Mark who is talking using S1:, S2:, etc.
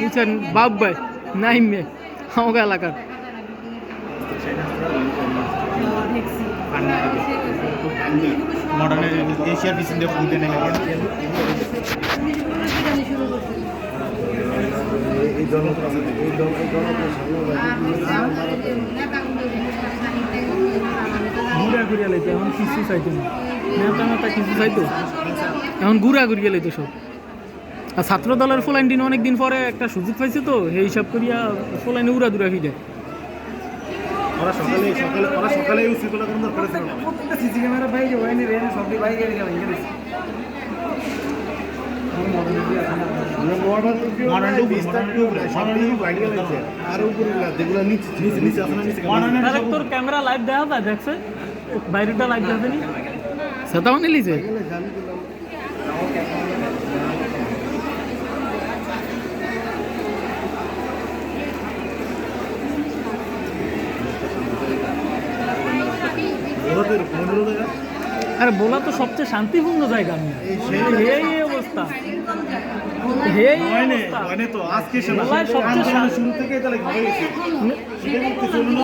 S1: বুঝছেন? বাপ ভাই নাইম মে আমাকে এলাকার। এখন কিছু চাইতো না। নেতা নেতা কিছু চাইতো? এখন ঘুরা ঘুরিয়া লাইতো সব। আর ছাত্র দলের ফোলাইন দিন অনেক দিন পরে একটা সুযোগ পাইছে তো সেই হিসাব করিয়া ফোলাইনে উড়া দুরা ফিরে
S2: ওরা সকালে সকালে ওরা সকালে উশৃঙ্খলা করার দরকার ছিল
S3: প্রত্যেকটা সিসি ক্যামেরা ওয়াইনে রেনে গেলে
S1: ক্যামেরা লাইভ দেখা যায় দেখছে? বাইরেটা লাইভ দেখে নি সেটাও নিলিছে? আরে বলা তো সবচেয়ে শান্তিপূর্ণ জায়গা আমি। এই এই অবস্থা। সবচেয়ে
S2: শুরু থেকে